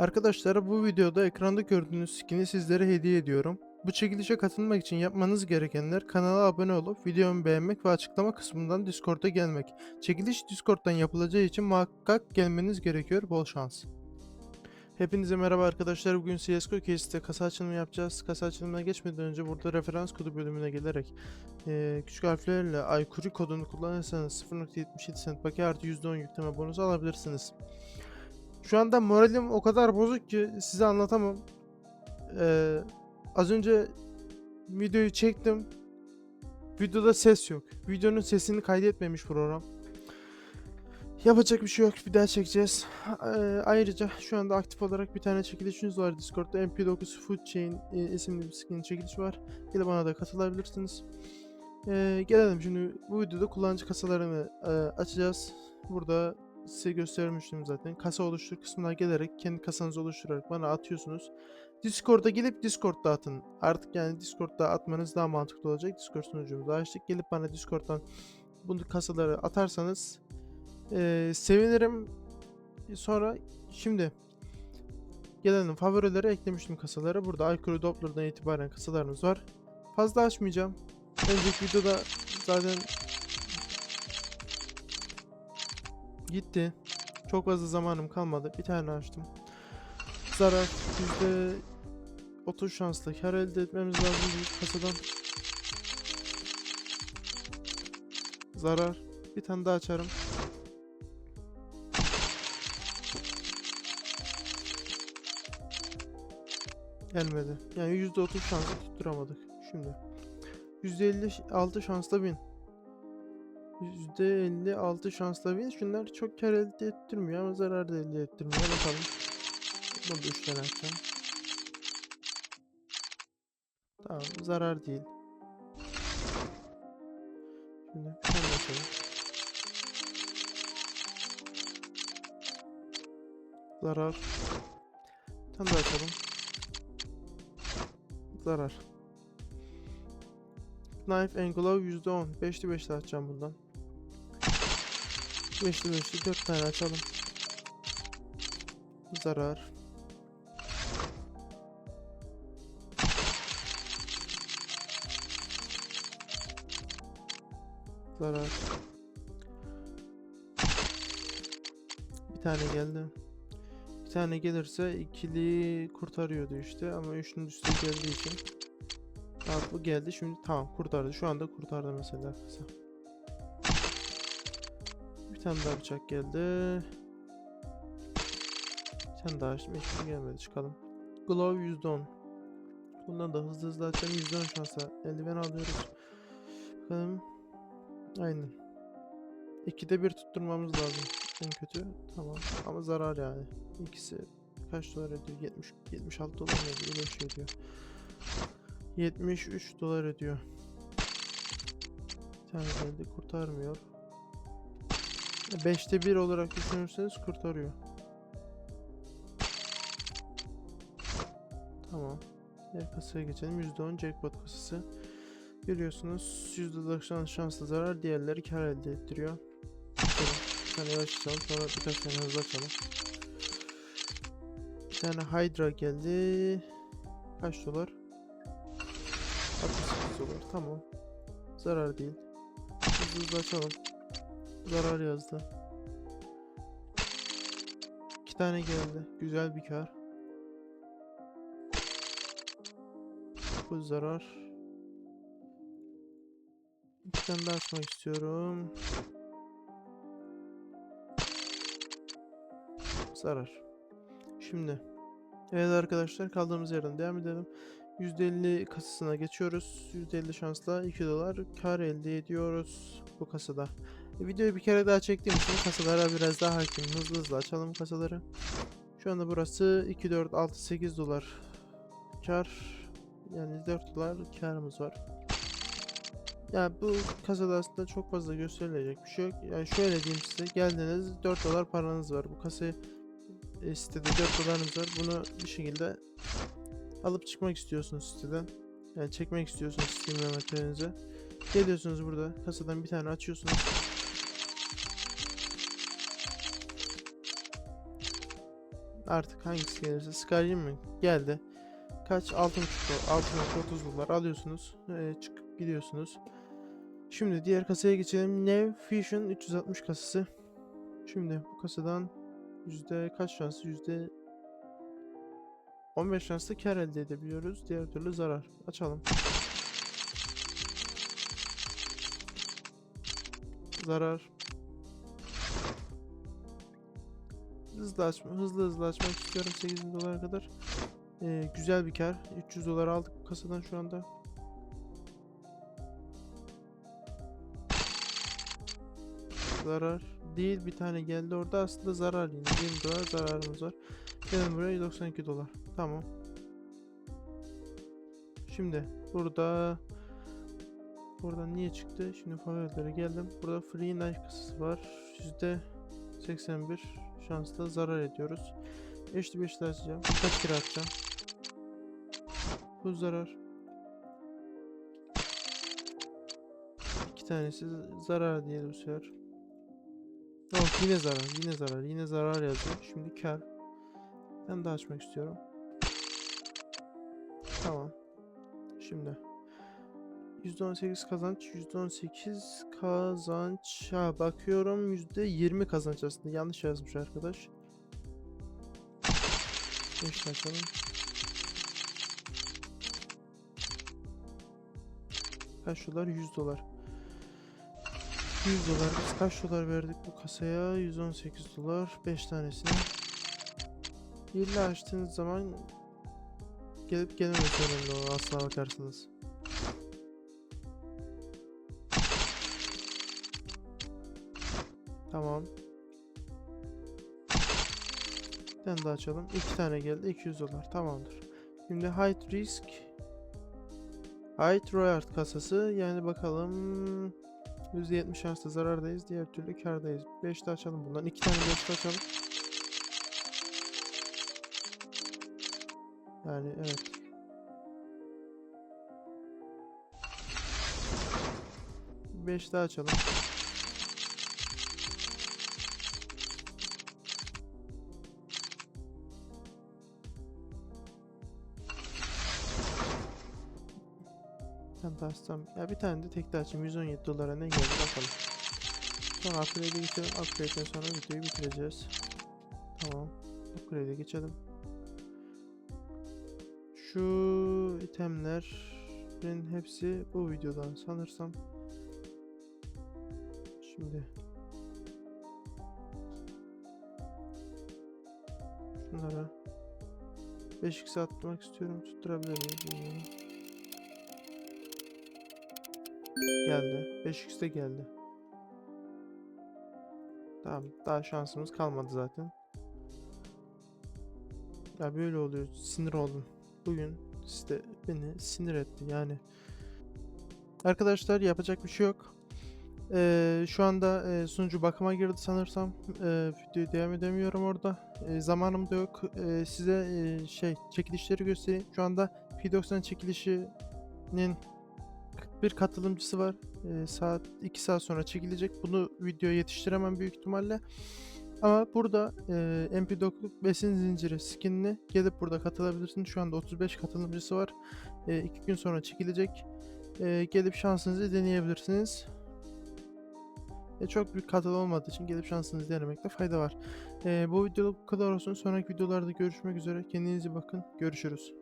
Arkadaşlar bu videoda ekranda gördüğünüz skin'i sizlere hediye ediyorum. Bu çekilişe katılmak için yapmanız gerekenler kanala abone olup videomu beğenmek ve açıklama kısmından Discord'a gelmek. Çekiliş Discord'dan yapılacağı için muhakkak gelmeniz gerekiyor. Bol şans. Hepinize merhaba arkadaşlar. Bugün CSGO case'te kasa açılımı yapacağız. Kasa açılımına geçmeden önce burada referans kodu bölümüne gelerek eee, küçük harflerle Aykuri kodunu kullanırsanız 0.77 cent bakiye artı %10 yükleme bonusu alabilirsiniz. Şu anda moralim o kadar bozuk ki size anlatamam. Ee, az önce videoyu çektim. Videoda ses yok. Videonun sesini kaydetmemiş program. Yapacak bir şey yok. Bir daha çekeceğiz. Ee, ayrıca şu anda aktif olarak bir tane çekilişiniz var Discord'da. MP9 Food Chain e, isimli bir skin çekiliş var. Gelip bana da katılabilirsiniz. Ee, gelelim şimdi bu videoda kullanıcı kasalarını e, açacağız. Burada size göstermiştim zaten. Kasa oluştur kısmına gelerek kendi kasanızı oluşturarak bana atıyorsunuz. Discord'a gelip Discord'da atın. Artık yani Discord'da atmanız daha mantıklı olacak. Discord sunucumuzu açtık. Gelip bana Discord'dan bunu kasaları atarsanız eee, sevinirim. Sonra şimdi gelelim favorilere eklemiştim kasaları. Burada Aykuru Doppler'dan itibaren kasalarımız var. Fazla açmayacağım. Önceki videoda zaten Gitti. Çok fazla zamanım kalmadı. Bir tane açtım. Zarar yüzde 30 şansla kar elde etmemiz lazım bu kasadan. Zarar. Bir tane daha açarım. Gelmedi. Yani yüzde 30 şansla tutturamadık. Şimdi. Yüzde 56 şansla bin. %56 şansla win. Şunlar çok kar elde ettirmiyor ama zarar da elde ettirmiyor. Bakalım. Bunu da 3 tane açacağım. Tamam zarar değil. Şimdi açalım. Zarar. Tane daha açalım. Zarar. Knife and Glove %10. 5'li 5'li açacağım bundan. 5'li 5'li 4 tane açalım. Zarar. Zarar. Bir tane geldi. Bir tane gelirse ikili kurtarıyordu işte ama üçünün üstü geldiği için Tamam bu geldi şimdi tamam kurtardı. Şu anda kurtardı mesela kısa. Bir tane daha bıçak geldi. Bir tane daha. Hiçbir şey gelmedi. Çıkalım. Glove %10. Bundan da hızlı hızlı açacağım. %10 şansa eldiven alıyoruz. Bakalım. Aynen. İkide bir tutturmamız lazım. En kötü. Tamam. Ama zarar yani. İkisi kaç dolar ediyor? 70 76 dolar mı bir şey ediyor. 73 dolar ediyor. Bir tane geldi kurtarmıyor. 5'te 1 olarak düşünürseniz kurtarıyor. Tamam. Diğer kasaya geçelim. %10 jackpot kasası. Görüyorsunuz %90 şanslı zarar diğerleri kar elde ettiriyor. Bir tane yavaş sonra birkaç tane hızlı açalım. Bir tane Hydra geldi. Kaç dolar? 68 dolar tamam. Zarar değil. Hızlı hızlı açalım. Zarar yazdı. İki tane geldi. Güzel bir kar. Bu zarar. Bir tane daha açmak istiyorum. Zarar. Şimdi. Evet arkadaşlar kaldığımız yerden devam edelim. %50 kasasına geçiyoruz. %50 şansla 2 dolar kar elde ediyoruz bu kasada. E, videoyu bir kere daha çektiğim için kasalara biraz daha hakim. Hızlı hızlı açalım kasaları. Şu anda burası 2, 4, 6, 8 dolar kar. Yani 4 dolar karımız var. Ya bu kasada aslında çok fazla gösterilecek bir şey yok. Yani şöyle diyeyim size geldiniz 4 dolar paranız var. Bu kasayı e, sitede 4 dolarınız var. Bunu bir şekilde alıp çıkmak istiyorsunuz siteden. Yani çekmek istiyorsunuz Steam envanterinize. Geliyorsunuz burada kasadan bir tane açıyorsunuz. Artık hangisi gelirse. Skyrim mi? Geldi. Kaç? 6.5 dolar. 6.30 dolar alıyorsunuz. Ee, çıkıp gidiyorsunuz. Şimdi diğer kasaya geçelim. Nev Fusion 360 kasası. Şimdi bu kasadan yüzde kaç şansı? Yüzde 15 şanslı kar elde edebiliyoruz. Diğer türlü zarar. Açalım. Zarar. Hızlı açma, hızlı hızlı açmak istiyorum 8000 dolara kadar. Ee, güzel bir kar. 300 dolar aldık kasadan şu anda. Zarar değil bir tane geldi orada aslında zarar yine 20 dolar zararımız var. Gelin buraya 92 dolar. Tamam. Şimdi burada buradan niye çıktı? Şimdi favorilere geldim. Burada free knife kasası var. Yüzde 81 şansla zarar ediyoruz. 5'li 5'li açacağım. Kaç kere atacağım? Bu zarar. İki tanesi zarar diye bu sefer. Yok yine zarar, yine zarar, yine zarar yazıyor. Şimdi kar. Ben de açmak istiyorum. Tamam. Şimdi. %18 kazanç, %18 kazanç. Ha bakıyorum %20 kazanç aslında. Yanlış yazmış arkadaş. 5 açalım. Kaç dolar? 100 dolar. 100 dolar. Biz kaç dolar verdik bu kasaya? 118 dolar. 5 tanesini. İlla açtığınız zaman gelip gelemesi önemli o aslına. Tamam. Bir tane daha açalım. İki tane geldi. 200 dolar. Tamamdır. Şimdi High Risk High Royard kasası. Yani bakalım %70 şansla zarardayız. Diğer türlü kardayız. 5 de açalım bundan. 2 tane 5 de açalım. Yani evet. Beş daha açalım. Açsam. Ya bir tane de tek daha açayım. 117 dolara ne geldi bakalım. Sonra upgrade'e geçelim. Upgrade'den sonra videoyu bitireceğiz. Tamam. Upgrade'e geçelim. Şu itemlerin hepsi bu videodan sanırsam. Şimdi şunlara 5x atmak istiyorum. Tutturabilir miyim bilmiyorum. Geldi. 5x de geldi. Tamam. Daha şansımız kalmadı zaten. Ya böyle oluyor. Sinir oldum. Bugün işte beni sinir etti yani. Arkadaşlar yapacak bir şey yok. Ee, şu anda e, sunucu bakıma girdi sanırsam. Ee, videoyu devam edemiyorum orada. Ee, zamanım da yok. Ee, size e, şey çekilişleri göstereyim. Şu anda P90 çekilişinin bir katılımcısı var. Ee, saat 2 saat sonra çekilecek. Bunu videoya yetiştiremem büyük ihtimalle. Ama burada e, MP9 besin zinciri skinini gelip burada katılabilirsin. Şu anda 35 katılımcısı var. 2 gün sonra çekilecek. E, gelip şansınızı deneyebilirsiniz. E, çok büyük katıl olmadığı için gelip şansınızı denemekte fayda var. E, bu videoluk bu kadar olsun. Sonraki videolarda görüşmek üzere. Kendinize bakın. Görüşürüz.